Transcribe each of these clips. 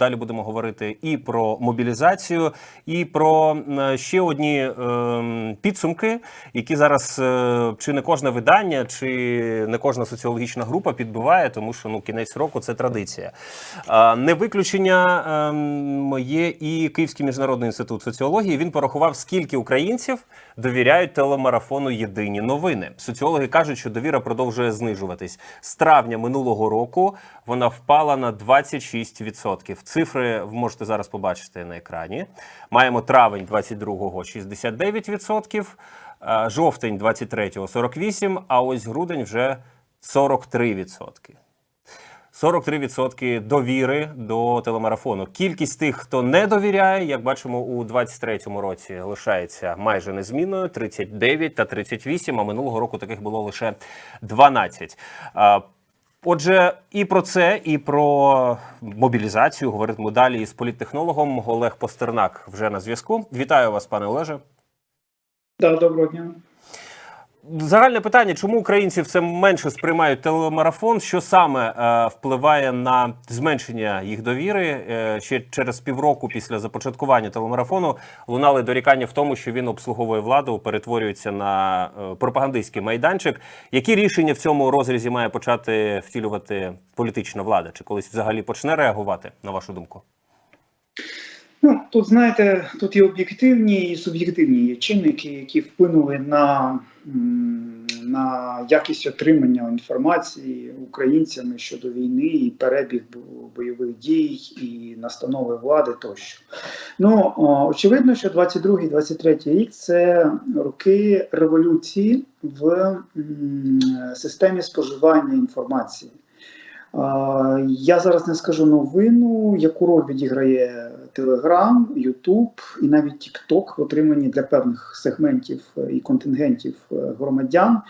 Далі будемо говорити і про мобілізацію, і про ще одні ем, підсумки, які зараз е, чи не кожне видання, чи не кожна соціологічна група підбиває, тому що ну кінець року це традиція. А, не виключення ем, є і Київський міжнародний інститут соціології. Він порахував, скільки українців довіряють телемарафону Єдині новини. Соціологи кажуть, що довіра продовжує знижуватись. З травня минулого року вона впала на 26%. Цифри ви можете зараз побачити на екрані. Маємо травень 22-го 69%, е, жовтень 23-го 48%, а ось грудень вже 43%. 43% довіри до телемарафону. Кількість тих, хто не довіряє, як бачимо, у 23-му році лишається майже незмінною: 39 та 38, а минулого року таких було лише 12. Отже, і про це, і про мобілізацію говоритимемо далі із політтехнологом Олег Постернак вже на зв'язку. Вітаю вас, пане Олеже. Да, доброго дня. Загальне питання: чому українці все менше сприймають телемарафон? Що саме е, впливає на зменшення їх довіри? Е, ще через півроку після започаткування телемарафону лунали дорікання в тому, що він обслуговує владу, перетворюється на е, пропагандистський майданчик. Які рішення в цьому розрізі має почати втілювати політична влада? Чи колись взагалі почне реагувати на вашу думку? Ну, тут знаєте, тут є об'єктивні і суб'єктивні чинники, які вплинули на, на якість отримання інформації українцями щодо війни і перебіг бойових дій і настанови влади тощо. Ну, очевидно, що 22-23 рік це роки революції в системі споживання інформації. Я зараз не скажу новину, яку роль відіграє Telegram, YouTube і навіть TikTok в отриманні для певних сегментів е, і контингентів е, громадян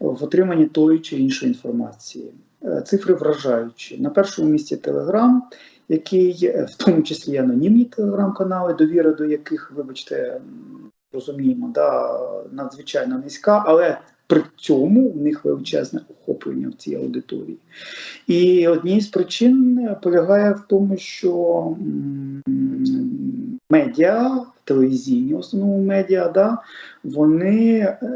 в отриманні тої чи іншої інформації. Е, Цифри вражаючі. На першому місці Telegram, який в тому числі анонімні телеграм-канали, довіра до яких, вибачте, розуміємо, да, надзвичайно низька, але при цьому в них величезне охоплення в цій аудиторії. І однією з причин полягає в тому, що медіа, телевізійні, в основному медіа, да, вони е,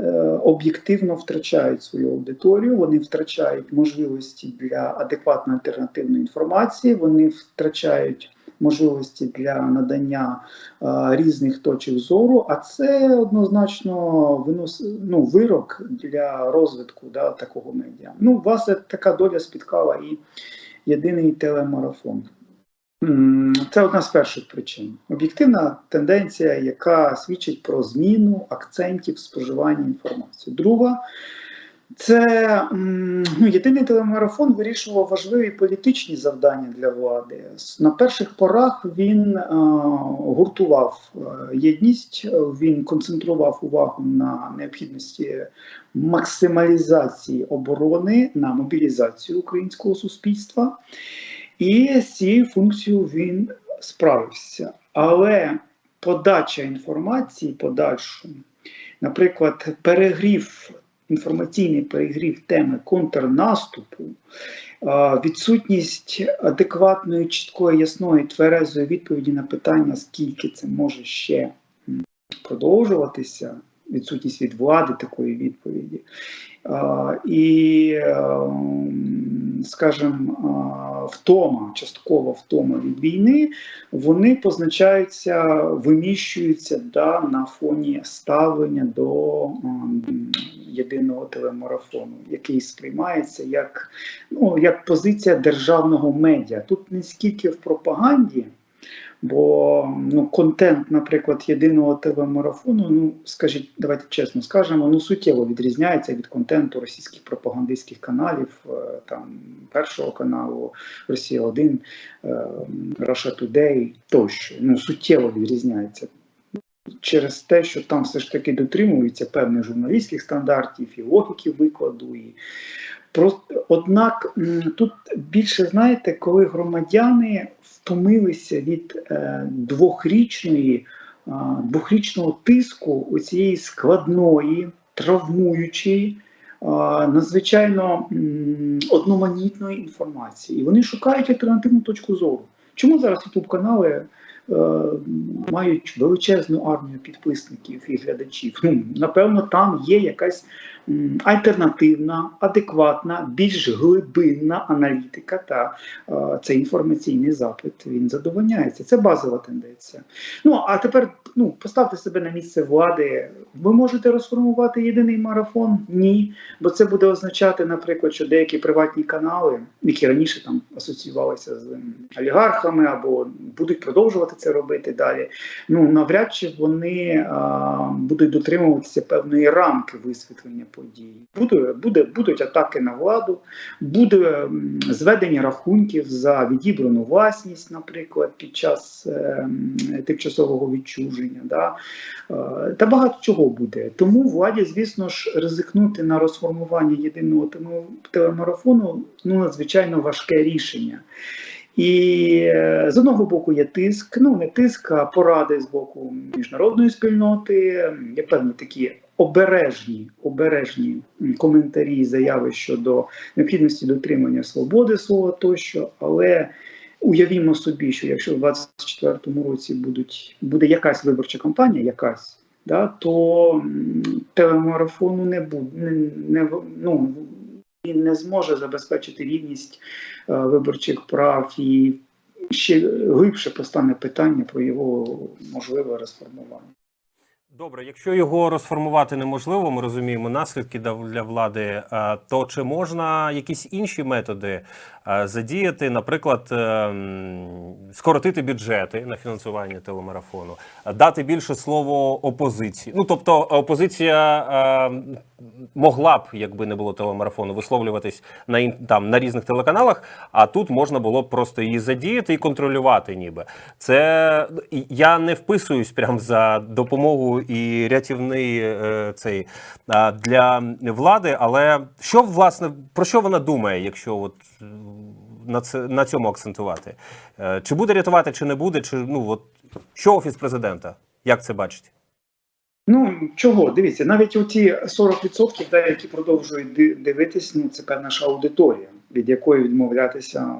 об'єктивно втрачають свою аудиторію, вони втрачають можливості для адекватної альтернативної інформації, вони втрачають можливості для надання е, різних точок зору, а це однозначно винос, ну, вирок для розвитку да, такого медіа. Ну, власне, така доля спіткала і єдиний телемарафон. Це одна з перших причин. Об'єктивна тенденція, яка свідчить про зміну акцентів споживання інформації. Друга це ну, єдиний телемарафон вирішував важливі політичні завдання для влади. На перших порах він е, гуртував е, єдність, він концентрував увагу на необхідності максималізації оборони на мобілізацію українського суспільства. І з цією функцією він справився. Але подача інформації подальшому, наприклад, перегрів, інформаційний перегрів теми контрнаступу, відсутність адекватної, чіткої, ясної, тверезої відповіді на питання, скільки це може ще продовжуватися, відсутність від влади такої відповіді. І, ем, скажімо, втома, часткова втома від війни, вони позначаються, виміщуються да, на фоні ставлення до єдиного телемарафону, який сприймається як, ну, як позиція державного медіа. Тут не скільки в пропаганді. Бо ну, контент, наприклад, єдиного телемарафону, ну скажіть, давайте чесно скажемо, ну суттєво відрізняється від контенту російських пропагандистських каналів, е, там першого каналу Росія 1 е, Russia Today тощо. Ну суттєво відрізняється. Через те, що там все ж таки дотримуються певних журналістських стандартів і логіки викладу. І Просто, однак тут більше знаєте, коли громадяни втомилися від е, двохрічної, е, двохрічного тиску оцієї складної, травмуючої, е, надзвичайно одноманітної інформації. І вони шукають альтернативну точку зору. Чому зараз youtube канали мають величезну армію підписників і глядачів? Напевно, там є якась альтернативна, адекватна, більш глибинна аналітика та е, цей інформаційний запит. Він задовольняється. Це базова тенденція. Ну а тепер ну поставте себе на місце влади. Ви можете розформувати єдиний марафон? Ні, бо це буде означати, наприклад, що деякі приватні канали, які раніше там асоціювалися з олігархами або будуть продовжувати це робити далі. Ну навряд чи вони а, будуть дотримуватися певної рамки висвітлення подій. Буде, буде будуть атаки на владу, буде зведення рахунків за відібрану власність, наприклад, під час е, тимчасового відчуження. Да? Е, Та багато чого буде. Тому владі, звісно ж, ризикнути на розформування єдиного телемарафону ну надзвичайно важке рішення. І е, з одного боку є тиск, ну не тиск, а поради з боку міжнародної спільноти, є певні такі обережні, обережні коментарі, і заяви щодо необхідності дотримання свободи слова тощо, але уявімо собі, що якщо в 2024 році будуть, буде якась виборча кампанія, якась, да, то телемарафону не буде, не, не, ну, він не зможе забезпечити рівність е, виборчих прав і ще глибше постане питання про його можливе розформування. Добре, якщо його розформувати неможливо, ми розуміємо наслідки для влади. То чи можна якісь інші методи задіяти, наприклад, е, скоротити бюджети на фінансування телемарафону, дати більше слово опозиції? Ну тобто, опозиція е, могла б, якби не було телемарафону, висловлюватись на там на різних телеканалах, а тут можна було б просто її задіяти і контролювати, ніби це я не вписуюсь прям за допомогу і рятівний е, цей для влади. Але що власне про що вона думає, якщо от на це на цьому акцентувати? Е, Чи буде рятувати, чи не буде, чи ну от що офіс президента? Як це бачить? Ну чого? Дивіться, навіть у ті 40%, да, які продовжують ди- дивитись, ну це певна ж аудиторія, від якої відмовлятися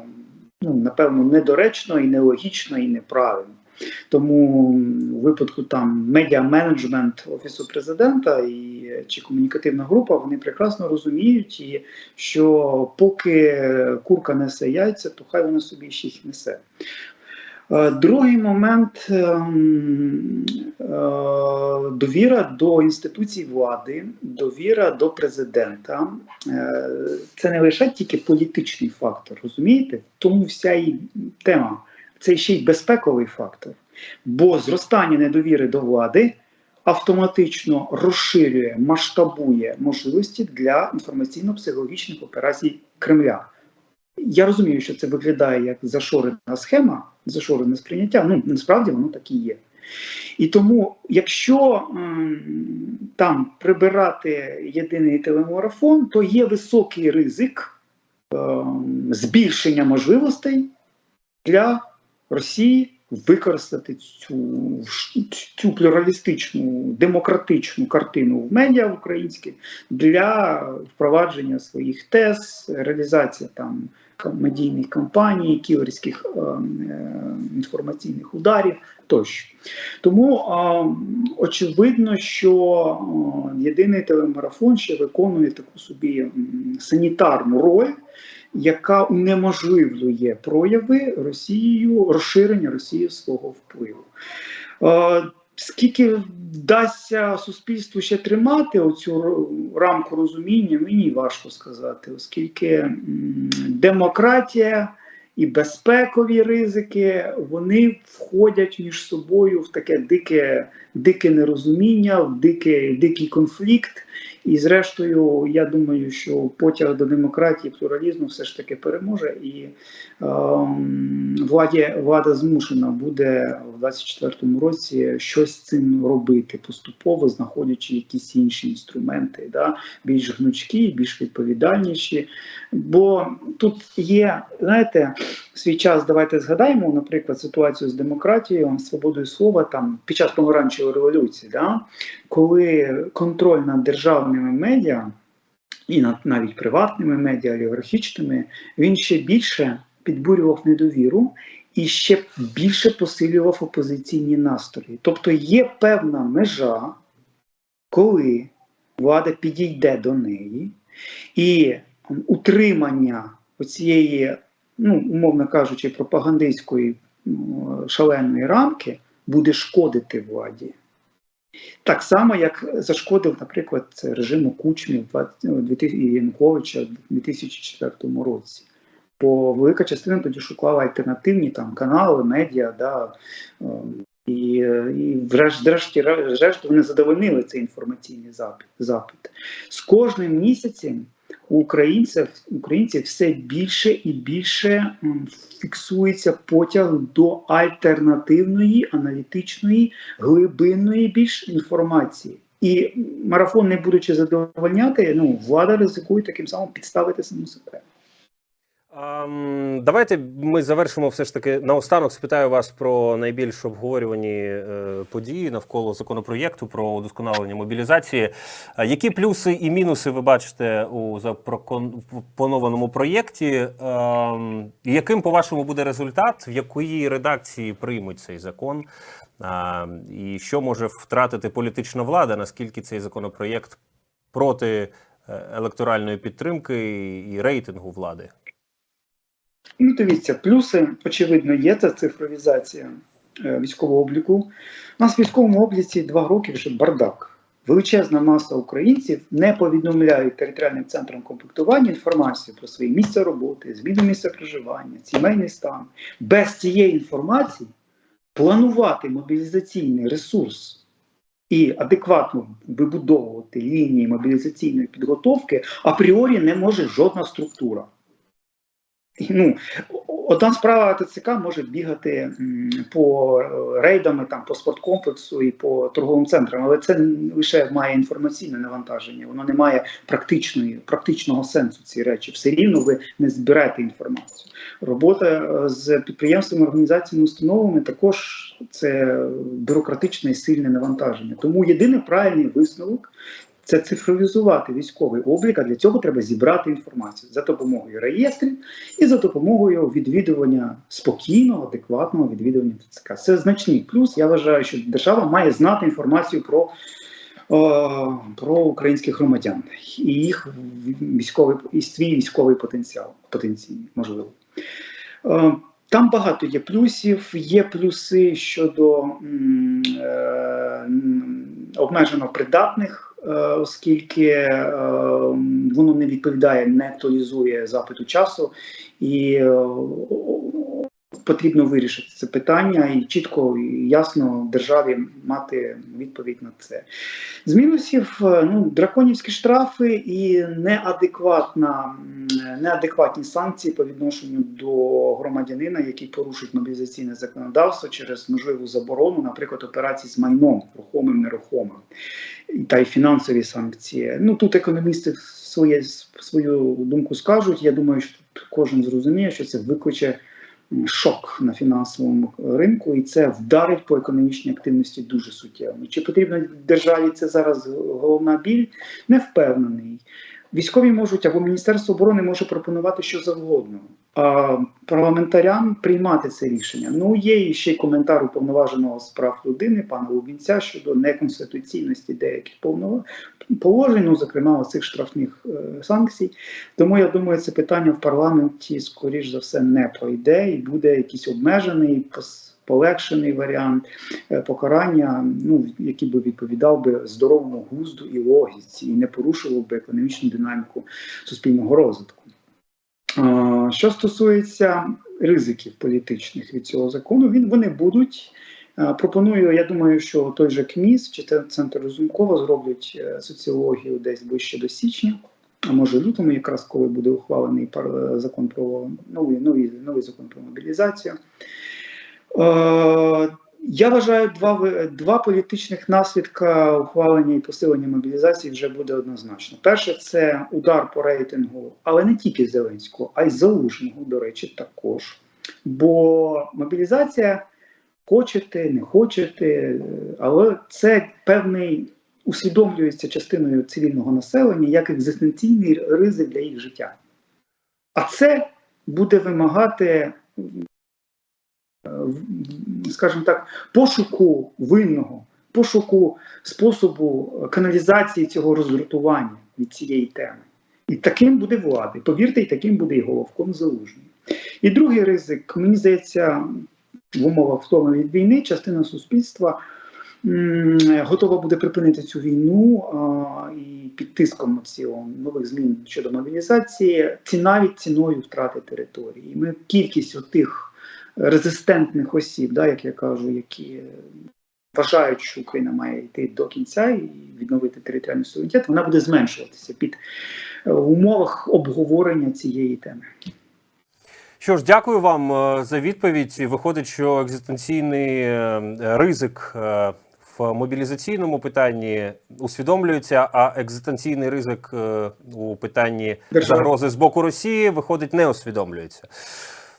ну, напевно, недоречно і нелогічно, і неправильно. Тому у випадку там медіа-менеджмент офісу президента і чи комунікативна група, вони прекрасно розуміють, і що поки курка несе яйця, то хай вона собі ще їх несе. Е, Другий момент ем, е, довіра до інституцій влади, довіра до президента. Е, Це не лише тільки політичний фактор, розумієте? Тому вся і тема. Це ще й безпековий фактор. Бо зростання недовіри до влади автоматично розширює, масштабує можливості для інформаційно-психологічних операцій Кремля. Я розумію, що це виглядає як зашорена схема, зашорене сприйняття. Ну насправді воно так і є. І тому, якщо там прибирати єдиний телемарафон, то є високий ризик ем, збільшення можливостей для Росії використати цю, цю плюралістичну демократичну картину в медіа українських для впровадження своїх тез, реалізація там медійних кампаній, кілерських е, е, інформаційних ударів тощо. Тому е, очевидно, що е, єдиний телемарафон ще виконує таку собі санітарну роль яка унеможливлює прояви Росією розширення Росії свого впливу. Е, Скільки вдасться суспільству ще тримати оцю рамку розуміння, мені важко сказати, оскільки демократія і безпекові ризики вони входять між собою в таке дике, дике нерозуміння, в дике, дикий конфлікт. І зрештою, я думаю, що потяг до демократії, плуралізму все ж таки переможе, і ем, владі, влада змушена буде в 24-му році щось з цим робити, поступово знаходячи якісь інші інструменти, да, більш гнучкі, більш відповідальніші. Бо тут є, знаєте, свій час, давайте згадаємо, наприклад, ситуацію з демократією, свободою слова там під час помаранчевої революції, да, коли контроль над державними медіа і над навіть приватними медіа, олігархічними, він ще більше підбурював недовіру і ще більше посилював опозиційні настрої. Тобто є певна межа, коли влада підійде до неї, і утримання оцієї, ну, умовно кажучи, пропагандистської шаленої рамки буде шкодити владі. Так само, як зашкодив, наприклад, режиму Кучмі в 20 2000 і в 2004 році. Бо велика частина тоді шукала альтернативні там канали, медіа, да, ем, і, і врешті, врешті, врешті вони задовольнили цей інформаційний запит. З кожним місяцем у українців, українців все більше і більше фіксується потяг до альтернативної, аналітичної, глибинної більш інформації. І марафон, не будучи задовольняти, ну влада ризикує таким самим підставити саму себе. Ем, Давайте ми завершимо все ж таки наостанок. Спитаю вас про найбільш обговорювані е, події навколо законопроєкту про удосконалення мобілізації. Е, Які плюси і мінуси ви бачите у запропонованому проєкті? Ем, Яким, по-вашому, буде результат? В якої редакції приймуть цей закон? І що може втратити політична влада? Наскільки цей законопроєкт проти е, електоральної підтримки і рейтингу влади? Ну, дивіться, плюси, очевидно, є це цифровізація е, військового обліку. У нас в військовому обліці два роки вже бардак. Величезна маса українців не повідомляють територіальним центрам комплектування інформацію про своє місце роботи, зміну місця проживання, сімейний стан. Без цієї інформації планувати мобілізаційний ресурс і адекватно вибудовувати лінії мобілізаційної підготовки апріорі не може жодна структура. Ну, одна справа ТЦК може бігати по рейдами, там, по спорткомплексу і по торговим центрам, але це лише має інформаційне навантаження, воно не має практичної, практичного сенсу ці речі. Все рівно ви не збираєте інформацію. Робота е, з підприємствами, організаціями, установами також це бюрократичне і сильне навантаження. Тому єдиний правильний висновок це цифровізувати військовий облік, а для цього треба зібрати інформацію за допомогою реєстрів і за допомогою відвідування спокійного, адекватного відвідування ТЦК. Це значний плюс. Я вважаю, що держава має знати інформацію про, о, про українських громадян і їх військовий і свій військовий потенціал потенційний, можливо. Е, Там багато є плюсів. Є плюси щодо м, е, обмежено придатних е, оскільки е, воно не відповідає, не актуалізує запиту часу, і е, потрібно вирішити це питання і чітко і ясно державі мати відповідь на це. З мінусів е, ну, драконівські штрафи і неадекватна, неадекватні санкції по відношенню до громадянина, який порушить мобілізаційне законодавство через можливу заборону, наприклад, операцій з майном, рухомим, нерухомим та й фінансові санкції. Ну тут економісти своє свою думку скажуть. Я думаю, що тут кожен зрозуміє, що це викличе шок на фінансовому ринку, і це вдарить по економічній активності дуже суттєво. Чи потрібно державі це зараз головна біль? Не впевнений. Військові можуть або Міністерство оборони може пропонувати що завгодно, парламентарям приймати це рішення. Ну є ще й коментар уповноваженого з прав людини, пана Лубінця щодо неконституційності деяких положень, ну зокрема цих штрафних е, санкцій. Тому я думаю, це питання в парламенті скоріш за все не пройде і буде якийсь обмежений полегшений варіант е, покарання, ну який би відповідав би здоровому глузду і логіці, і не порушував би економічну динаміку суспільного розвитку. Що стосується ризиків політичних від цього закону, він вони будуть. Пропоную, я думаю, що той же КМІС чи центр Розумкова зроблять е, соціологію десь ближче до січня, а може лютому, якраз коли буде ухвалений закон про новий, новий, новий закон про мобілізацію. Я вважаю, два, два політичних наслідка ухвалення і посилення мобілізації вже буде однозначно. Перше, це удар по рейтингу, але не тільки Зеленського, а й Залужного, до речі, також. Бо мобілізація хочете, не хочете, але це певний усвідомлюється частиною цивільного населення як екзистенційний ризик для їх життя. А це буде вимагати скажімо так, пошуку винного, пошуку способу каналізації цього роздратування від цієї теми. І таким буде влада. Повірте, і таким буде і головком залужний. І другий ризик, мені здається, в умовах втоми від війни частина суспільства готова буде припинити цю війну а, і під тиском цього нових змін щодо мобілізації, ці навіть ціною втрати території. Ми кількість тих резистентних осіб, да, як я кажу, які вважають, що Україна має йти до кінця і відновити територіальний суверенітет, вона буде зменшуватися під е, умовах обговорення цієї теми. Що ж, дякую вам е, за відповідь. Виходить, що екзистенційний е, ризик в мобілізаційному питанні усвідомлюється, а екзистенційний ризик у питанні загрози з боку Росії виходить не усвідомлюється.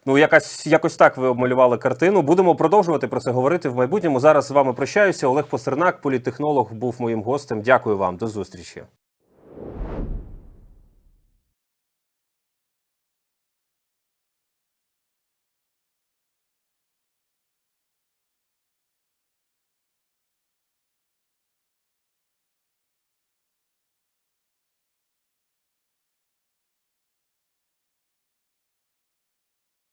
Ну, якась якось так ви обмалювали картину. Будемо продовжувати про це говорити в майбутньому. Зараз з вами прощаюся. Олег Постернак, політтехнолог, був моїм гостем. Дякую вам, до зустрічі.